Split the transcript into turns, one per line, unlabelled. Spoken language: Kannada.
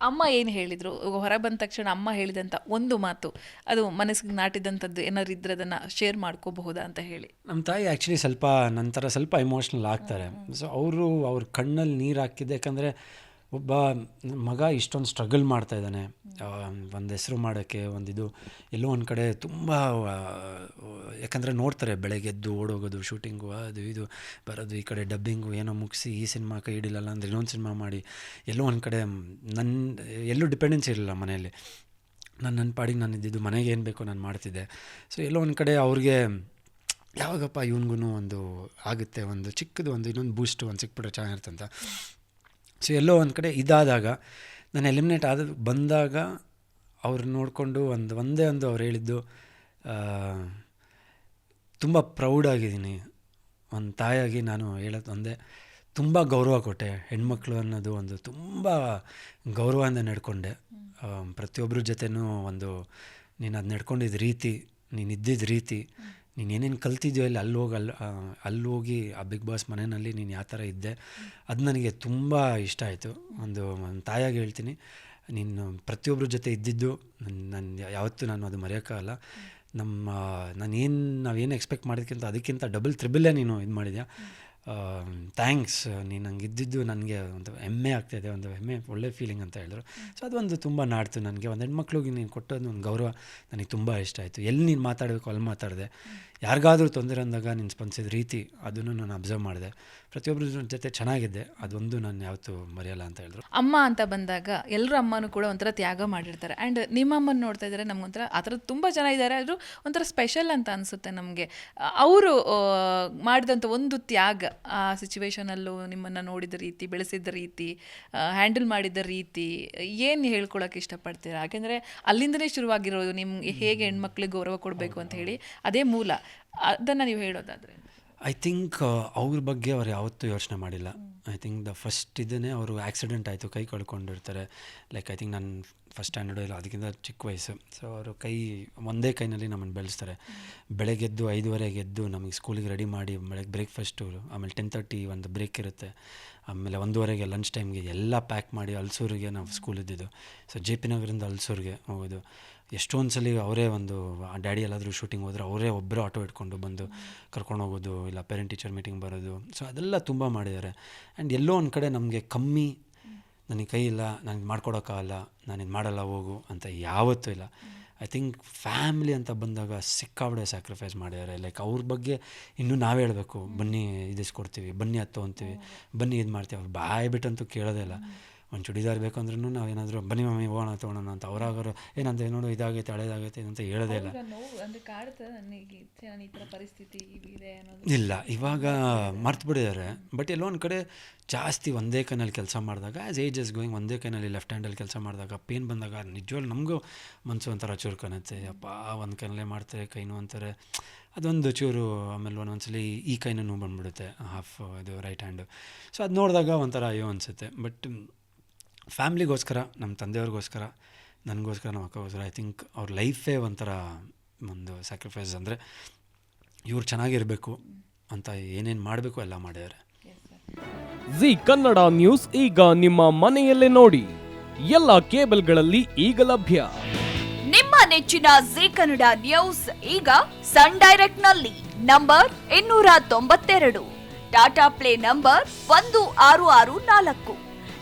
ಅಮ್ಮ ಏನು ಹೇಳಿದರು? ಹೊರ ಬಂದ ತಕ್ಷಣ ಅಮ್ಮ ಹೇಳಿದಂಥ ಒಂದು ಮಾತು ಅದು ಮನಸ್ಸಿಗೆ ನಾಟಿದಂಥದ್ದು ಏನಾದ್ರು ಇದ್ರೆ ಅದನ್ನು ಶೇರ್ ಮಾಡ್ಕೋಬಹುದಾ ಅಂತ ಹೇಳಿ.
ನಮ್ಮ ತಾಯಿ ಆ್ಯಕ್ಚುಲಿ ಸ್ವಲ್ಪ ನಂತರ ಸ್ವಲ್ಪ ಎಮೋಷ್ನಲ್ ಆಗ್ತಾರೆ. ಸೊ ಅವರು ಅವ್ರ ಕಣ್ಣಲ್ಲಿ ನೀರು ಹಾಕಿದ್ದು ಯಾಕಂದರೆ ಒಬ್ಬ ಮಗ ಇಷ್ಟೊಂದು ಸ್ಟ್ರಗಲ್ ಮಾಡ್ತಾ ಇದ್ದಾನೆ. ಒಂದು ಹೆಸರು ಮಾಡೋಕ್ಕೆ ಒಂದಿದು ಎಲ್ಲೋ ಒಂದು ಕಡೆ ತುಂಬ ಯಾಕಂದರೆ ನೋಡ್ತಾರೆ ಬೆಳಗ್ಗೆ ಎದ್ದು ಓಡೋಗೋದು ಶೂಟಿಂಗು ಅದು ಇದು, ಬರೋದು, ಈ ಕಡೆ ಡಬ್ಬಿಂಗು ಏನೋ ಮುಗಿಸಿ, ಈ ಸಿನಿಮಾ ಕೈ ಹಿಡಿಲಲ್ಲ ಅಂದರೆ ಇನ್ನೊಂದು ಸಿನಿಮಾ ಮಾಡಿ. ಎಲ್ಲೋ ಒಂದು ಕಡೆ ನನ್ನ ಎಲ್ಲೂ ಡಿಪೆಂಡೆನ್ಸ್ ಇರಲಿಲ್ಲ ಮನೆಯಲ್ಲಿ. ನಾನು ನನ್ನ ಪಾಡಿಗೆ ನಾನು ಇದ್ದಿದ್ದು ಮನೆಗೆ ಏನು ಬೇಕೋ ನಾನು ಮಾಡ್ತಿದ್ದೆ. ಸೊ ಎಲ್ಲೋ ಒಂದು ಕಡೆ ಅವ್ರಿಗೆ ಯಾವಾಗಪ್ಪ ಇವನಿಗೂ ಒಂದು ಆಗುತ್ತೆ, ಒಂದು ಚಿಕ್ಕದು, ಒಂದು ಇನ್ನೊಂದು ಬೂಸ್ಟು ಒಂದು ಸಿಕ್ಬಿಟ್ರೆ ಚೆನ್ನಾಗಿರುತ್ತೆ ಸೊ ಎಲ್ಲೋ ಒಂದು ಕಡೆ ಇದಾದಾಗ, ನಾನು ಎಲಿಮಿನೇಟ್ ಆದ ಬಂದಾಗ ಅವ್ರು ನೋಡಿಕೊಂಡು ಒಂದು, ಒಂದೇ ಒಂದು ಅವ್ರು ಹೇಳಿದ್ದು ತುಂಬ ಪ್ರೌಡಾಗಿದ್ದೀನಿ ಒಂದು ತಾಯಾಗಿ ನಾನು ಹೇಳೋದು ಒಂದೇ, ತುಂಬ ಗೌರವ ಕೊಟ್ಟೆ ಹೆಣ್ಮಕ್ಳು ಅನ್ನೋದು ಒಂದು ತುಂಬ ಗೌರವದಿಂದ ನಡ್ಕೊಂಡೆ. ಪ್ರತಿಯೊಬ್ಬರ ಜೊತೆನೂ ಒಂದು ನೀನು ಅದು ನಡ್ಕೊಂಡಿದ್ದ ರೀತಿ, ನೀನು ಇದ್ದಿದ್ದ ರೀತಿ ನೀನು ಏನೇನು ಕಲ್ತಿದ್ಯೋ ಇಲ್ಲಿ ಅಲ್ಲಿ ಹೋಗಿ ಅಲ್ಲಿ ಅಲ್ಲಿ ಹೋಗಿ ಆ ಬಿಗ್ ಬಾಸ್ ಮನೆಯಲ್ಲಿ ನೀನು ಯಾವ ಥರ ಇದ್ದೆ, ಅದು ನನಗೆ ತುಂಬ ಇಷ್ಟ ಆಯಿತು. ಒಂದು ನನ್ನ ತಾಯಾಗಿ ಹೇಳ್ತೀನಿ, ನೀನು ಪ್ರತಿಯೊಬ್ಬರ ಜೊತೆ ಇದ್ದಿದ್ದು ನನ್ನ ನಾನು ಯಾವತ್ತೂ ನಾನು ಅದು ಮರೆಯೋಕ್ಕಾಗಲ್ಲ. ನಮ್ಮ ನಾನೇನು ನಾವೇನು ಎಕ್ಸ್ಪೆಕ್ಟ್ ಮಾಡೋದಕ್ಕಿಂತ ಅದಕ್ಕಿಂತ ಡಬಲ್ ತ್ರಿಬಲ್ಲೇ ನೀನು ಇದು ಮಾಡಿದ್ಯಾ? ಥ್ಯಾಂಕ್ಸ್ ನೀನು ನಂಗೆ ಇದ್ದಿದ್ದು ನನಗೆ ಒಂದು ಹೆಮ್ಮೆ ಆಗ್ತಾಯಿದೆ ಒಂದು ಹೆಮ್ಮೆ, ಒಳ್ಳೆ ಫೀಲಿಂಗ್ ಅಂತ ಹೇಳಿದ್ರು. ಸೊ ಅದೊಂದು ತುಂಬ ನಾಡ್ತು ನನಗೆ. ಒಂದು ಹೆಣ್ಮಕ್ಳಿಗೆ ನೀನು ಕೊಟ್ಟದ್ದು ಒಂದು ಗೌರವ ನನಗೆ ತುಂಬ ಇಷ್ಟ ಆಯಿತು. ಎಲ್ಲಿ ನೀನು ಮಾತಾಡಬೇಕು, ಅಲ್ಲಿ ಮಾತಾಡಿದೆ. ಯಾರಿಗಾದ್ರೂ ತೊಂದರೆ ಅಂದಾಗ ನೀನು ಸ್ಪಂದಿಸಿದ ರೀತಿ ಅದನ್ನು ನಾನು ಅಬ್ಸರ್ವ್ ಮಾಡಿದೆ. ಪ್ರತಿಯೊಬ್ಬರ ಜೊತೆ ಚೆನ್ನಾಗಿದ್ದೆ. ಅದೊಂದು ನಾನು ಯಾವತ್ತೂ ಮರೆಯಲ್ಲ ಅಂತ ಹೇಳಿದ್ರು.
ಅಮ್ಮ ಅಂತ ಬಂದಾಗ ಎಲ್ಲರ ಅಮ್ಮನೂ ಕೂಡ ಒಂಥರ ತ್ಯಾಗ ಮಾಡಿರ್ತಾರೆ. ಆ್ಯಂಡ್ ನಿಮ್ಮ ಅಮ್ಮನ ನೋಡ್ತಾ ಇದ್ದಾರೆ ನಮಗೊಂಥರ ಆ ಥರ ತುಂಬ ಜನ ಇದ್ದಾರೆ ಆದರೂ ಒಂಥರ ಸ್ಪೆಷಲ್ ಅಂತ ಅನಿಸುತ್ತೆ ನಮಗೆ. ಅವರು ಮಾಡಿದಂಥ ಒಂದು ತ್ಯಾಗ ಆ ಸಿಚುವೇಶನಲ್ಲೂ ನಿಮ್ಮನ್ನು ನೋಡಿದ ರೀತಿ, ಬೆಳೆಸಿದ ರೀತಿ ಹ್ಯಾಂಡಲ್ ಮಾಡಿದ ರೀತಿ ಏನು ಹೇಳ್ಕೊಳಕ್ಕೆ ಇಷ್ಟಪಡ್ತೀರಾ? ಯಾಕೆಂದರೆ ಅಲ್ಲಿಂದಲೇ ಶುರುವಾಗಿರೋದು ನಿಮ್ಗೆ ಹೇಗೆ ಹೆಣ್ಮಕ್ಳಿಗೆ ಗೌರವ ಕೊಡಬೇಕು ಅಂತ ಹೇಳಿ ಅದೇ ಮೂಲ. ಅದನ್ನು ನೀವು ಹೇಳೋದಾದರೆ.
ಐ ಥಿಂಕ್ ಅವ್ರ ಬಗ್ಗೆ ಅವ್ರು ಯಾವತ್ತೂ ಯೋಚನೆ ಮಾಡಿಲ್ಲ. ಐ ಥಿಂಕ್ ದ ಫಸ್ಟ್ ಇದನ್ನೇ ಅವರು ಆಕ್ಸಿಡೆಂಟ್ ಆಯಿತು, ಕೈ ಕಳ್ಕೊಂಡಿರ್ತಾರೆ. ಲೈಕ್ ಐ ಥಿಂಕ್ ನಾನು ಫಸ್ಟ್ ಸ್ಟ್ಯಾಂಡರ್ಡ್ ಇಲ್ಲ ಅದಕ್ಕಿಂತ ಚಿಕ್ಕ ವಯಸ್ಸು. ಸೊ ಅವರು ಕೈ, ಒಂದೇ ಕೈನಲ್ಲಿ ನಮ್ಮನ್ನು ಬೆಳೆಸ್ತಾರೆ. ಬೆಳಗ್ಗೆದ್ದು ಐದುವರೆಗೆ ಎದ್ದು ನಮಗೆ ಸ್ಕೂಲಿಗೆ ರೆಡಿ ಮಾಡಿ ಬೆಳಗ್ಗೆ ಬ್ರೇಕ್ಫಾಸ್ಟು ಆಮೇಲೆ ಟೆನ್ ತರ್ಟಿ ಒಂದು ಬ್ರೇಕ್ ಇರುತ್ತೆ. ಆಮೇಲೆ ಒಂದೂವರೆಗೆ ಲಂಚ್ ಟೈಮ್ಗೆ ಎಲ್ಲ ಪ್ಯಾಕ್ ಮಾಡಿ, ಹಲ್ಸೂರಿಗೆ ನಾವು ಸ್ಕೂಲ್ ಇದ್ದಿದ್ದು. ಸೊ ಜೆ ಪಿ ನಗರಿಂದ ಹಲ್ಸೂರಿಗೆ ಹೋಗೋದು. ಎಷ್ಟೊಂದು ಸಲ ಅವರೇ ಒಂದು ಡ್ಯಾಡಿ ಎಲ್ಲಾದರೂ ಶೂಟಿಂಗ್ ಹೋದರೆ ಅವರೇ ಒಬ್ಬರು ಆಟೋ ಇಟ್ಕೊಂಡು ಬಂದು ಕರ್ಕೊಂಡು ಹೋಗೋದು, ಇಲ್ಲ ಪೇರೆಂಟ್ ಟೀಚರ್ ಮೀಟಿಂಗ್ ಬರೋದು. ಸೊ ಅದೆಲ್ಲ ತುಂಬ ಮಾಡಿದ್ದಾರೆ. ಆ್ಯಂಡ್ ಎಲ್ಲೋ ಒಂದು ಕಡೆ ನಮಗೆ ಕಮ್ಮಿ, ನನಗೆ ಕೈ ಇಲ್ಲ ನನಗೆ ಮಾಡ್ಕೊಡೋಕ್ಕಾಗಲ್ಲ, ನಾನು ಇದು ಮಾಡಲ್ಲ, ಹೋಗು ಅಂತ ಯಾವತ್ತೂ ಇಲ್ಲ. ಐ ಥಿಂಕ್ ಫ್ಯಾಮ್ಲಿ ಅಂತ ಬಂದಾಗ ಸಿಕ್ಕಾಬಡೆ ಸ್ಯಾಕ್ರಿಫೈಸ್ ಮಾಡಿದ್ದಾರೆ. ಲೈಕ್ ಅವ್ರ ಬಗ್ಗೆ ಇನ್ನೂ ನಾವೇ ಹೇಳಬೇಕು, ಬನ್ನಿ, ಇದಿಸ್ಕೊಡ್ತೀವಿ, ಬನ್ನಿ ಅದು ತೊಗೊತೀವಿ ಬನ್ನಿ ಇದು ಮಾಡ್ತೀವಿ. ಅವ್ರು ಬಾಯ್ ಬಿಟ್ಟಂತೂ ಕೇಳೋದೇ ಇಲ್ಲ. ಒಂದು ಚುಡಿದಾರ್ ಬೇಕು ಅಂದ್ರೂ ನಾವೇನಾದರೂ ಬನ್ನಿ ಮಮ್ಮಿ ಹೋಗೋಣ ತೊಗೊಳೋಣ ಅಂತ ಅವರಾಗರು ಏನಂತ ನೋಡು ಇದಾಗೈತೆ ಹಳೇದಾಗೈತೆ ಅಂತ ಹೇಳೋದೇ ಇಲ್ಲ.
ಪರಿಸ್ಥಿತಿ
ಇಲ್ಲ ಇವಾಗ ಮರ್ತು ಬಿಡಿದ್ದಾರೆ ಬಟ್ ಎಲ್ಲೊಂದು ಕಡೆ ಜಾಸ್ತಿ ಒಂದೇ ಕೈನಲ್ಲಿ ಕೆಲಸ ಮಾಡಿದಾಗ ಆ್ಯಸ್ ಏಜ್ ಇಸ್ ಗೋಯಿಂಗ್ ಒಂದೇ ಕೈನಲ್ಲಿ ಲೆಫ್ಟ್ ಹ್ಯಾಂಡಲ್ಲಿ ಕೆಲಸ ಮಾಡಿದಾಗ ಪೇನ್ ಬಂದಾಗ ನಿಜವಾಗ್ಲೂ ನಮಗೂ ಮನಸ್ಸು ಒಂಥರ ಚೂರು ಕಾಣುತ್ತೆ ಅಪ್ಪ ಒಂದು ಕೈನಲ್ಲೇ ಮಾಡ್ತಾರೆ ಕೈನೂ ಅಂತಾರೆ. ಅದೊಂದು ಚೂರು ಆಮೇಲೆ ಒಂದೊಂದ್ಸಲಿ ಈ ಕೈನೂ ನೋವು ಬಂದ್ಬಿಡುತ್ತೆ ಹಾಫ್ ಇದು ರೈಟ್ ಹ್ಯಾಂಡು ಸೊ ಅದು ನೋಡಿದಾಗ ಒಂಥರ ಅಯ್ಯೋ ಅನಿಸುತ್ತೆ. ಬಟ್ ಫ್ಯಾಮ್ಲಿಗೋಸ್ಕರ ನಮ್ಮ ತಂದೆಯವ್ರಿಗೋಸ್ಕರ ನನಗೋಸ್ಕರ ನಮ್ಮ ಅಕ್ಕಗೋಸ್ಕರ ಐ ಥಿಂಕ್ ಅವ್ರ ಲೈಫೇ ಒಂಥರ ಒಂದು ಸ್ಯಾಕ್ರಿಫೈಸ್ ಅಂದರೆ ಇವ್ರು ಚೆನ್ನಾಗಿರಬೇಕು ಅಂತ ಏನೇನು ಮಾಡಬೇಕು ಎಲ್ಲ ಮಾಡಿದ್ದಾರೆ.
ಜಿ ಕನ್ನಡ ನ್ಯೂಸ್ ಈಗ ನಿಮ್ಮ ಮನೆಯಲ್ಲೇ ನೋಡಿ. ಎಲ್ಲ ಕೇಬಲ್ಗಳಲ್ಲಿ ಈಗ ಲಭ್ಯ.
ನಿಮ್ಮ ನೆಚ್ಚಿನ ಜಿ ಕನ್ನಡ ನ್ಯೂಸ್ ಈಗ ಸನ್ ಡೈರೆಕ್ಟ್ನಲ್ಲಿ ನಂಬರ್ ಇನ್ನೂರ ತೊಂಬತ್ತೆರಡು. ಟಾಟಾ ಪ್ಲೇ ನಂಬರ್ ಒಂದು ಆರು ಆರು ನಾಲ್ಕು.